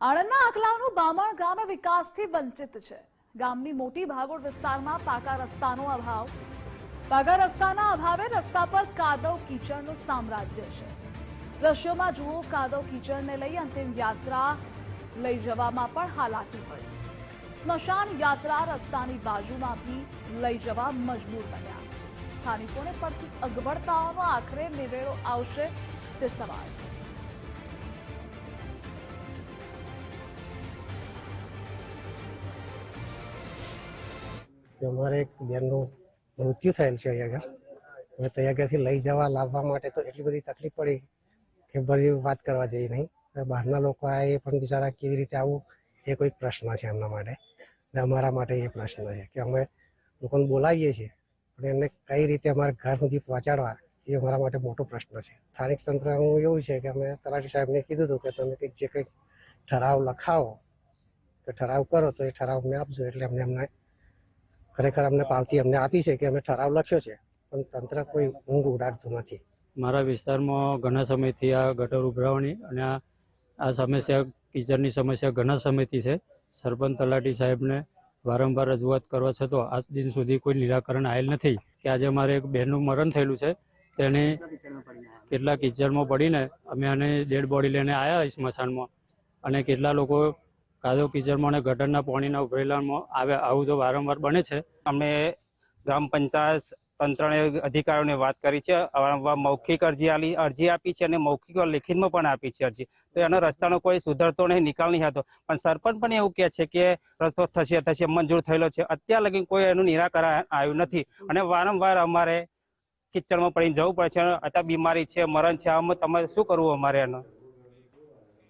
આણંદના આકલાવનું બામણ ગામ વિકાસથી વંચિત છે. ગામની મોટી ભાગોળ વિસ્તારમાં પાકા રસ્તાનો અભાવ. પાકા રસ્તાના અભાવે રસ્તા પર કાદવ કીચડનું સામ્રાજ્ય છે. દ્રશ્યોમાં જુઓ, કાદવ કીચડને લઈ અંતિમ યાત્રા લઈ જવામાં પણ હાલાકી પડી સ્મશાન યાત્રા રસ્તાની બાજુમાંથી લઈ જવા મજબૂર બન્યા. સ્થાનિકોને પડતી અગવડતાઓનો આખરે નિવેડો આવશે તે સવાલ છે. કે અમારે એક બેનનું મૃત્યુ થયેલ છે અહીંયા આગળ. હવે ત્યાં આગળથી લઈ જવા, લાવવા માટે તો એટલી બધી તકલીફ પડી કે બધી વાત કરવા જઈ નહીં. બહારના લોકો આ એ પણ બિચારા કેવી રીતે આવું, એ કોઈક પ્રશ્ન છે એમના માટે. ને અમારા માટે એ પ્રશ્ન છે કે અમે લોકોને બોલાવીએ છીએ, પણ એમને કઈ રીતે અમારા ઘર સુધી પહોંચાડવા, એ અમારા માટે મોટો પ્રશ્ન છે. સ્થાનિક તંત્રનું એવું છે કે અમે તલાટી સાહેબને કીધું હતું કે તમે કંઈક જે કંઈક ઠરાવ લખાવો, કે ઠરાવ કરો તો એ ઠરાવ અમને આપજો એટલે અમને અમને ખરેખર અમને પાવતી અમને આપી છે કે અમે ઠરાવ લખ્યો છે, પણ તંત્ર કોઈ ઊંઘ ઉડાડતું નથી. મારા વિસ્તારમાં ઘણા સમયથી આ ગટર ઉભરાવાની અને આ આ સમસ્યા કિચડની સમસ્યા ઘણા સમયથી છે. સરપંચ તલાટી સાહેબને વારંવાર રજૂઆત કરવા છતાં આજ દિન સુધી કોઈ નિરાકરણ આવેલ નથી કે આજે મારે એક બહેનનું મરણ થયેલું છે. તેને કેટલા કિચડમાં પડીને અમે આને ડેડ બોડી લઈને આવ્યા સ્મશાનમાં અને કેટલા લોકો કાદવ કિચડમાં અને ગટરના પાણીના ઉભરેલામાં આવે આવું તો વારંવાર બને છે. અમે ગ્રામ પંચાયત તંત્રને અધિકારીઓને વાત કરી છે. મૌખિક અરજી આલી અરજી આપી છે અને મૌખિક લેખિતમાં પણ આપી છે અરજી. તો એનો રસ્તાનો કોઈ સુધરતો નહીં, નિકાલ નહીં હતો પણ સરપંચ પણ એવું કહે છે કે રસ્તો થશે થશે, મંજૂર થયેલો છે. અત્યાર લગી કોઈ એનું નિરાકરણ આવ્યું નથી. અને વારંવાર અમારે કિચડમાં પડીને જવું પડે છે. અત્યારે બીમારી છે, મરણ છે. આમાં તમારે શું કરવું અમારે એનું?